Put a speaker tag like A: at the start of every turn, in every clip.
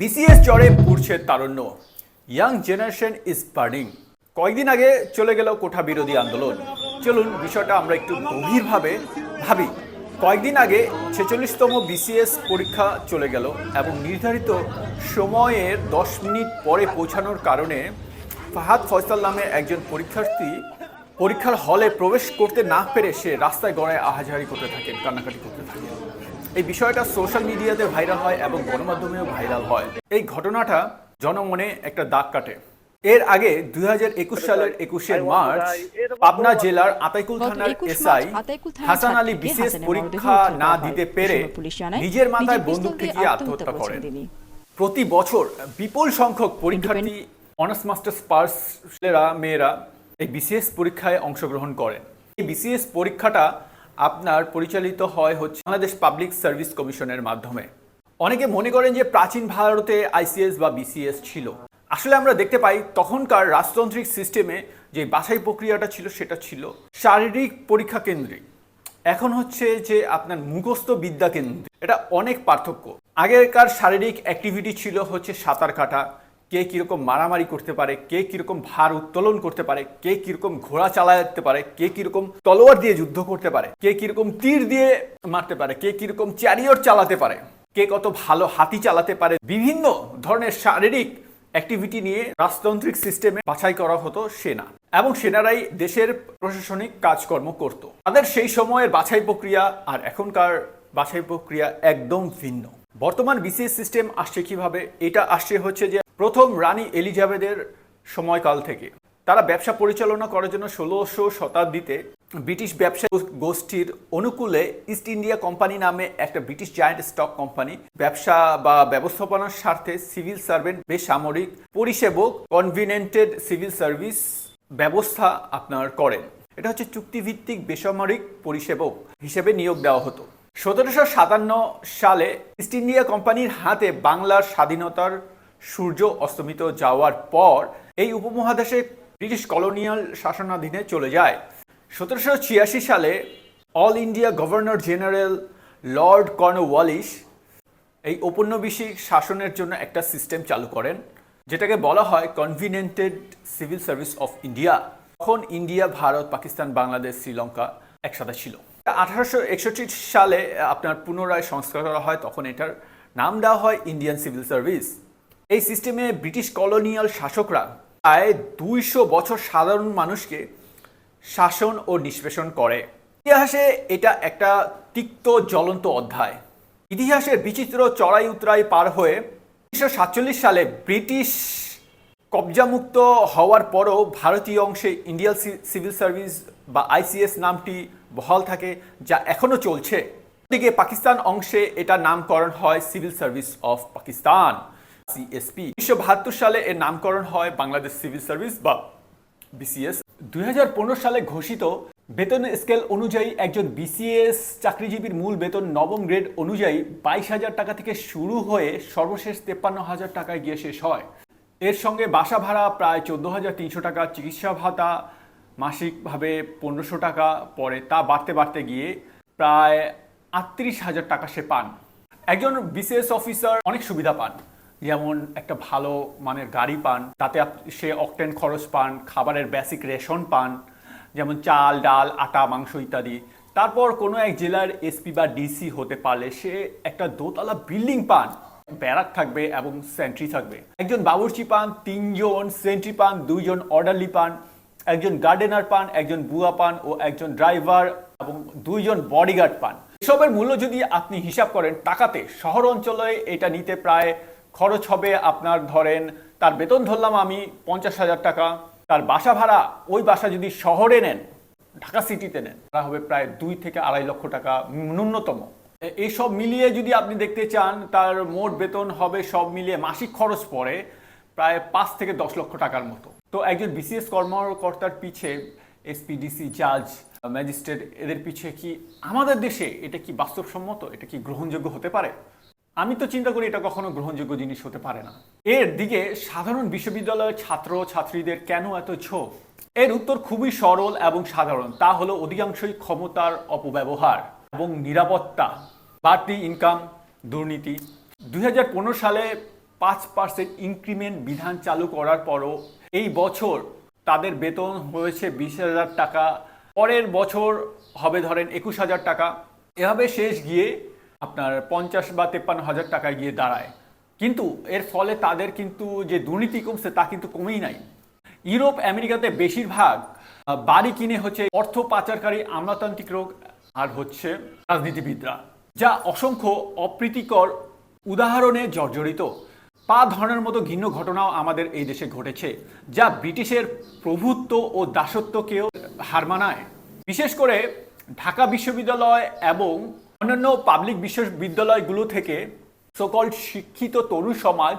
A: BCS চরে পুড়ছে তারুণ্য। Young generation is burning কয়েকদিন আগে চলে গেল কোঠা বিরোধী আন্দোলন। চলুন বিষয়টা আমরা একটু গভীরভাবে ভাবি। কয়েকদিন আগে ছেচল্লিশতম বিসিএস পরীক্ষা চলে গেল এবং নির্ধারিত সময়ের দশ মিনিট পরে পৌঁছানোর কারণে ফাহাদ ফয়সাল নামে একজন পরীক্ষার্থী পরীক্ষার হলে প্রবেশ করতে না পেরে সে রাস্তায় গড়ায় আহাজারি করতে থাকেন, কান্নাকাটি করতে থাকেন। এই বিষয়টা সোশ্যাল মিডিয়াতে ভাইরাল হয় এবং গণমাধ্যমেও ভাইরাল হয়। এই ঘটনাটা জনমনে একটা দাগ কাটে। এর আগে দুই সালের একুশে মার্চ পাবনা জেলার আতাইকুল থানার এসআই হাসান আলী বিশেষ পরীক্ষা না দিতে পেরে নিজের মাথায় বন্দুক ঠেকিয়ে
B: আত্মহত্যা
A: আত্মহত্যা করেন। প্রতি বছর বিপুল সংখ্যক পরীক্ষার্থী অনার্স মাস্টার্স পার্সেরা মেয়েরা এই বিসিএস পরীক্ষায় অংশগ্রহণ করেন এই বিসিএস পরীক্ষাটা আপনার পরিচালিত হয় হচ্ছে বাংলাদেশ পাবলিক সার্ভিস কমিশনের মাধ্যমে। অনেকে মনে করেন যে প্রাচীন ভারতে আইসিএস বা বিসিএস ছিল। আসলে আমরা দেখতে পাই তখনকার রাজতান্ত্রিক সিস্টেমে যে বাছাই প্রক্রিয়াটা ছিল, সেটা ছিল শারীরিক পরীক্ষা কেন্দ্রিক। এখন হচ্ছে যে আপনার মুখস্থ বিদ্যা কেন্দ্র এটা অনেক পার্থক্য। আগেকার শারীরিক অ্যাক্টিভিটি ছিল হচ্ছে সাঁতার কাটা কে কীরকম মারামারি করতে পারে, কে কীরকম ভার উত্তোলন করতে পারে, কে কীরকম ঘোড়া চালাতে পারে, কে কীরকম তলোয়ার দিয়ে যুদ্ধ করতে পারে, কে কীরকম তীর দিয়ে মারতে পারে, কে কীরকম চ্যারিয়ট চালাতে পারে, কে কত ভালো হাতি চালাতে পারে, বিভিন্ন ধরনের শারীরিক অ্যাক্টিভিটি নিয়ে রাজতান্ত্রিক সিস্টেমে বাছাই করা হতো সেনা এবং সেনারাই দেশের প্রশাসনিক কাজকর্ম করত। তাদের সেই সময়ের বাছাই প্রক্রিয়া আর এখনকার বাছাই প্রক্রিয়া একদম ভিন্ন। বর্তমান বিসিএস সিস্টেম আসছে কীভাবে? এটা আসছে হচ্ছে যে প্রথম রানী এলিজাবেথের সময়কাল থেকে। তারা ব্যবসা পরিচালনা করার জন্য ষোলোশো শতাব্দীতে ব্রিটিশ ব্যবসা গোষ্ঠীর অনুকূলে ইস্ট ইন্ডিয়া কোম্পানি নামে একটা ব্রিটিশ জায়ান্ট স্টক কোম্পানি ব্যবসা বা ব্যবস্থাপনার স্বার্থে সিভিল সার্ভেন্ট বেসামরিক পরিষেবক, কনভিনেন্টেড সিভিল সার্ভিস ব্যবস্থা আপনার করেন। এটা হচ্ছে চুক্তিভিত্তিক বেসামরিক পরিষেবক হিসেবে নিয়োগ দেওয়া হতো। সতেরোশো সাতান্ন সালে ইস্ট ইন্ডিয়া কোম্পানির হাতে বাংলার স্বাধীনতার সূর্য অস্তমিত যাওয়ার পর এই উপমহাদেশে ব্রিটিশ কলোনিয়াল শাসনাধীনে চলে যায়। সতেরোশো ছিয়াশি সালে all India governor general lord Cornwallis এই ঔপনিবেশিক শাসনের জন্য একটা সিস্টেম চালু করেন, যেটাকে বলা হয় covenanted civil service of India. তখন ইন্ডিয়া, ভারত, পাকিস্তান, বাংলাদেশ, শ্রীলঙ্কা একসাথে ছিল। আঠারোশো একষট্টি সালে আপনার পুনরায় সংস্কার করা হয়, তখন এটার নাম দেওয়া হয় ইন্ডিয়ান সিভিল সার্ভিস। এই সিস্টেমে ব্রিটিশ কলোনিয়াল শাসকরা প্রায় দুইশো বছর সাধারণ মানুষকে শাসন ও নিষ্পেষণ করে। ইতিহাসে এটা একটা তিক্ত জ্বলন্ত অধ্যায়। ইতিহাসের বিচিত্র চড়াই উতরাই পার হয়ে উনিশশো সাতচল্লিশ সালে ব্রিটিশ কবজামুক্ত হওয়ার পরও ভারতীয় অংশে ইন্ডিয়ান সিভিল সার্ভিস বা আইসিএস নামটি বহাল থাকে যা এখনও চলছে। দিকে পাকিস্তান অংশে এটা নামকরণ হয় civil service of Pakistan CSP উনিশশো বাহাত্তর সালে এর নামকরণ হয় বাংলাদেশ সিভিল সার্ভিস বা বিসিএস দুই হাজার পনেরো সালে ঘোষিত বেতন স্কেল অনুযায়ী একজন বিসিএস চাকরিজীবীর মূল বেতন নবম গ্রেড অনুযায়ী বাইশ হাজার টাকা থেকে শুরু হয়ে সর্বশেষ তেপ্পান্ন হাজার টাকায় গিয়ে শেষ হয়। এর সঙ্গে বাসা ভাড়া প্রায় চোদ্দ হাজার তিনশো টাকা, চিকিৎসা ভাতা মাসিকভাবে পনেরোশো টাকা, পরে তা বাড়তে বাড়তে গিয়ে প্রায় আটত্রিশ হাজার টাকা সে পান। একজন বিসিএস অফিসার অনেক সুবিধা পান। যেমন একটা ভালো মানের গাড়ি পান, তাতে সে অকটেন খরচ পান, খাবারের বেসিক রেশন পান, যেমন চাল, ডাল, আটা, মাংস ইত্যাদি। তারপর কোনো এক জেলার এসপি বা ডিসি হতে পারলে সে একটা দোতলা বিল্ডিং পান। ব্যারাক থাকবে এবং সেন্ট্রি থাকবে। একজন বাবুর্চি পান, তিনজন সেন্ট্রি পান, দুইজন অর্ডারলি পান, একজন গার্ডেনার পান, একজন বুয়া পান ও একজন ড্রাইভার এবং দুইজন বডিগার্ড পান। এসবের মূল্য যদি আপনি হিসাব করেন টাকাতে, শহর অঞ্চলে এটা নিতে প্রায় খরচ হবে আপনার ধরেন, তার বেতন ধরলাম আমি পঞ্চাশ হাজার টাকা, তার বাসা ভাড়া, ওই বাসা যদি শহরে নেন, ঢাকা সিটিতে নেন তা হবে প্রায় দুই থেকে আড়াই লক্ষ টাকা ন্যূনতম। এইসব মিলিয়ে যদি আপনি দেখতে চান, তার মোট বেতন হবে সব মিলিয়ে মাসিক খরচ পড়ে প্রায় পাঁচ থেকে দশ লক্ষ টাকার মতো। তো একজন বিসিএস কর্মকর্তার পিছে, এসপিডিসি জাজ, ম্যাজিস্ট্রেট, এদের পিছে কি আমাদের দেশে এটা কি বাস্তবসম্মত? এটা কি গ্রহণযোগ্য হতে পারে? আমি তো চিন্তা করি এটা কখনো গ্রহণযোগ্য জিনিস হতে পারে না। এর দিকে সাধারণ বিশ্ববিদ্যালয়ের ছাত্র ছাত্রীদের কেন এত ঝোঁক? এর উত্তর খুবই সরল এবং সাধারণ, তা হলো অধিকাংশই ক্ষমতার অপব্যবহার এবং নিরাপত্তা, বাড়তি ইনকাম দুর্নীতি। দু হাজার পনেরো সালে পাঁচ পার্সেন্ট ইনক্রিমেন্ট বিধান চালু করার পরও এই বছর তাদের বেতন হয়েছে বিশ হাজার টাকা, পরের বছর হবে ধরেন একুশ হাজার টাকা। এভাবে শেষ গিয়ে আপনার পঞ্চাশ বা তেপ্পান্ন হাজার টাকায় গিয়ে দাঁড়ায়। কিন্তু এর ফলে তাদের কিন্তু যে দুর্নীতি কমছে তা কিন্তু কমেই নাই। ইউরোপ, আমেরিকাতে বেশিরভাগ বাড়ি কিনে হচ্ছে অর্থ পাচারকারী, আমলাতান্ত্রিক রোগ, আর হচ্ছে রাজনীতিবিদরা, যা অসংখ্য অপ্রীতিকর উদাহরণে জর্জরিত। পা ধরনের মতো ঘিন্ন ঘটনাও আমাদের এই দেশে ঘটেছে, যা ব্রিটিশের প্রভুত্ব ও দাসত্বকেও হার মানায়। বিশেষ করে ঢাকা বিশ্ববিদ্যালয় এবং অন্যান্য পাবলিক বিশ্ববিদ্যালয়গুলো থেকে সকল শিক্ষিত তরুণ সমাজ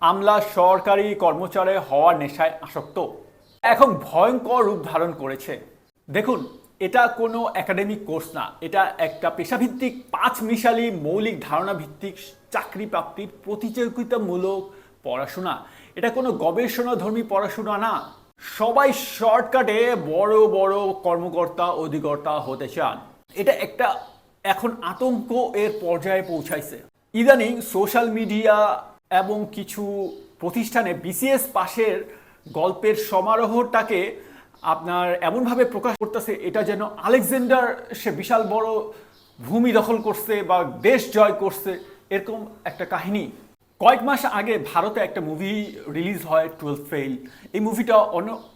A: আমলা সরকারি কর্মচারী হওয়ার নেশায় আসক্ত। এখন ভয়ঙ্কর রূপ ধারণ করেছে। দেখুন, এটা কোনো একাডেমিক কোর্স না। এটা একটা পেশাভিত্তিক পাঁচ মিশালি মৌলিক ধারণা ভিত্তিক চাকরি প্রাপ্তির প্রতিযোগিতামূলক পড়াশোনা। এটা কোনো গবেষণাধর্মী পড়াশোনা না। সবাই শর্টকাটে বড় বড় কর্মকর্তা, অধিকর্তা হতে চান। এটা একটা এখন আতঙ্ক এর পর্যায়ে পৌঁছাইছে। ইদানিং সোশ্যাল মিডিয়া এবং কিছু প্রতিষ্ঠানে বিসিএস পাশের গল্পের সমারোহটাকে আপনার এমনভাবে প্রকাশ করতেছে, এটা যেন আলেকজান্ডার সে বিশাল বড় ভূমি দখল করছে বা দেশ জয় করছে, এরকম একটা কাহিনী কয়েক মাস আগে ভারতে একটা মুভি রিলিজ হয় টুয়েলভ ফেল এই মুভিটা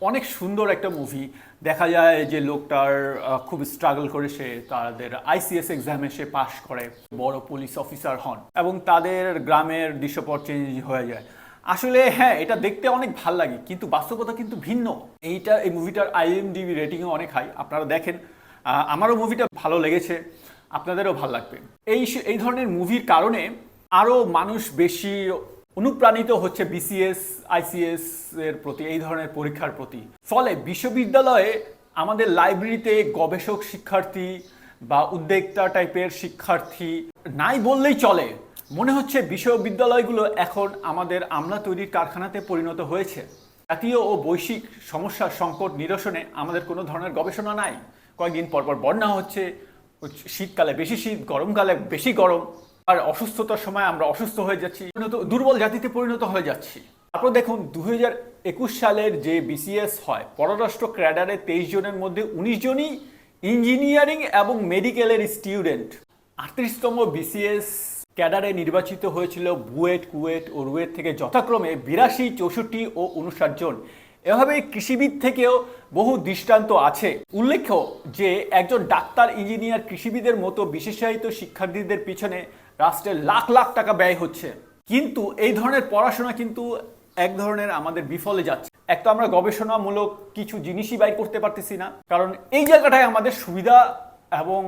A: অনেক সুন্দর একটা মুভি দেখা যায় যে লোকটার খুব স্ট্রাগল করে সে তাদের আইসিএস এক্সামে সে পাশ করে, বড় পুলিশ অফিসার হন এবং তাদের গ্রামের দৃশ্যপট চেঞ্জ হয়ে যায়। আসলে হ্যাঁ এটা দেখতে অনেক ভালো লাগে, কিন্তু বাস্তবতা কিন্তু ভিন্ন। এইটা, এই মুভিটার আইএমডিবি রেটিংও অনেক হাই আপনারা দেখেন আমারও মুভিটা ভালো লেগেছে, আপনাদেরও ভালো লাগবে। এই এই ধরনের মুভির কারণে আরও মানুষ বেশি অনুপ্রাণিত হচ্ছে বিসিএস আইসিএস এর প্রতি, এই ধরনের পরীক্ষার প্রতি। ফলে বিশ্ববিদ্যালয়ে আমাদের লাইব্রেরিতে গবেষক শিক্ষার্থী বা উদ্যোক্তা টাইপের শিক্ষার্থী নাই বললেই চলে। মনে হচ্ছে বিশ্ববিদ্যালয়গুলো এখন আমাদের আমলা তৈরির কারখানাতে পরিণত হয়েছে। জাতীয় ও বৈশ্বিক সমস্যার সংকট নিরসনে আমাদের কোনো ধরনের গবেষণা নাই। কয়েকদিন পর পর বন্যা হচ্ছে, শীতকালে বেশি শীত, গরমকালে বেশি গরম। আর অসুস্থতার সময় আমরা অসুস্থ হয়ে যাচ্ছি দুর্বল জাতিতে পরিণত হয়ে যাচ্ছি। তারপর দেখুন দু একুশ সালের যে বিসিএস হয়, পররাষ্ট্র ক্যাডারে তেইশ জনের মধ্যে উনিশ জনই ইঞ্জিনিয়ারিং এবং মেডিকেলের স্টুডেন্ট। আটত্রিশতম বিসিএস ক্যাডারে নির্বাচিত হয়েছিল বুয়েট, কুয়েট ও রুয়েট থেকে যথাক্রমে বিরাশি, চৌষট্টি ও উনষাট জন। এভাবে কৃষিবিদ থেকেও বহু দৃষ্টান্ত আছে। উল্লেখ্য যে, একজন ডাক্তার, ইঞ্জিনিয়ার, কৃষিবিদের মতো বিশেষায়িত শিক্ষার্থীদের পিছনে রাষ্ট্রের লাখ লাখ টাকা ব্যয় হচ্ছে। কিন্তু এই ধরনের পড়াশোনা কিন্তু এক ধরনের আমাদের বিফলে যাচ্ছে। এক তো আমরা গবেষণামূলক কিছু জিনিসই ব্যয় করতে পারতেছি না, কারণ এই জায়গাটায় আমাদের সুবিধা এবং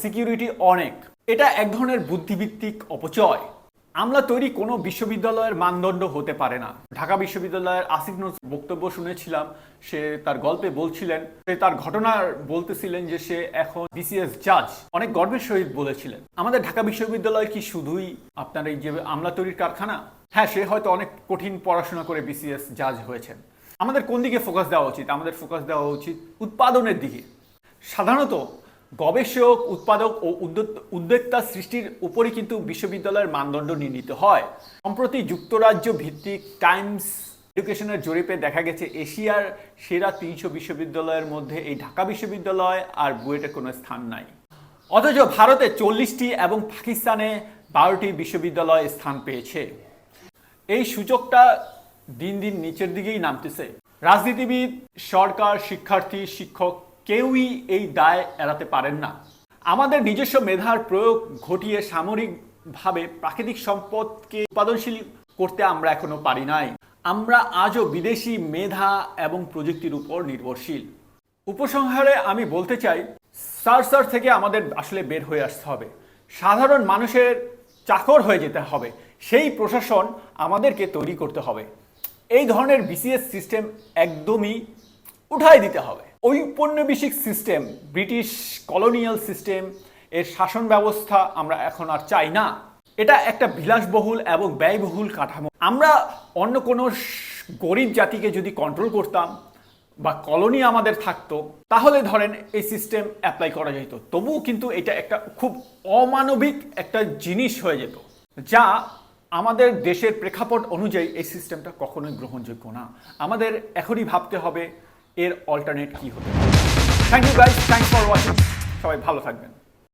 A: সিকিউরিটি অনেক। এটা এক ধরনের বুদ্ধিভিত্তিক অপচয়। আমলা তৈরি কোনো বিশ্ববিদ্যালয়ের মানদণ্ড হতে পারে না। ঢাকা বিশ্ববিদ্যালয়ের আসিফ নজরুল বক্তব্য শুনেছিলাম, সে তার গল্পে বলছিলেন, সে তার ঘটনার বলতেছিলেন যে সে এখন বিসিএস জাজ। অনেক গর্বের সহিত বলেছিলেন। আমাদের ঢাকা বিশ্ববিদ্যালয় কি শুধুই আপনার এই যে আমলা তৈরির কারখানা? হ্যাঁ সে হয়তো অনেক কঠিন পড়াশোনা করে বিসিএস জাজ হয়েছেন। আমাদের কোন দিকে ফোকাস দেওয়া উচিত? আমাদের ফোকাস দেওয়া উচিত উৎপাদনের দিকে। সাধারণত গবেষক, উৎপাদক ও উদ্যোক্তা সৃষ্টির উপরই কিন্তু বিশ্ববিদ্যালয়ের মানদণ্ড নির্ণীত হয়। সম্প্রতি যুক্তরাজ্য ভিত্তিক টাইমস এডুকেশনের জরিপে দেখা গেছে, এশিয়ার সেরা তিনশো বিশ্ববিদ্যালয়ের মধ্যে এই ঢাকা বিশ্ববিদ্যালয় আর বুয়েটের কোনো স্থান নাই। অথচ ভারতে চল্লিশটি এবং পাকিস্তানে বারোটি বিশ্ববিদ্যালয় স্থান পেয়েছে। এই সূচকটা দিন দিন নিচের দিকেই নামতেছে। রাজনীতিবিদ, সরকার, শিক্ষার্থী, শিক্ষক কেউই এই দায় এড়াতে পারেন না। আমাদের নিজস্ব মেধার প্রয়োগ ঘটিয়ে সামরিকভাবে প্রাকৃতিক সম্পদকে উৎপাদনশীল করতে আমরা এখনও পারি নাই। আমরা আজও বিদেশি মেধা এবং প্রযুক্তির উপর নির্ভরশীল। উপসংহারে আমি বলতে চাই সার থেকে আমাদের আসলে বের হয়ে আসতে হবে। সাধারণ মানুষের চাকর হয়ে যেতে হবে। সেই প্রশাসন আমাদেরকে তৈরি করতে হবে। এই ধরনের বিসিএস সিস্টেম একদমই উঠাই দিতে হবে। ঔপনিবেশিক সিস্টেম ব্রিটিশ কলোনিয়াল সিস্টেম এর শাসন ব্যবস্থা আমরা এখন আর চাই না। এটা একটা বিলাসবহুল এবং ব্যয়বহুল কাঠামো। আমরা অন্য কোনো গরিব জাতিকে যদি কন্ট্রোল করতাম বা কলোনি আমাদের থাকতো, তাহলে ধরেন এই সিস্টেম অ্যাপ্লাই করা যেত তবুও কিন্তু এটা একটা খুব অমানবিক একটা জিনিস হয়ে যেত, যা আমাদের দেশের প্রেক্ষাপট অনুযায়ী এই সিস্টেমটা কখনোই গ্রহণযোগ্য না। আমাদের এখনই ভাবতে হবে এর অল্টারনেট কি পারে? Thank you guys thanks for watching সবাই ভালো থাকবেন।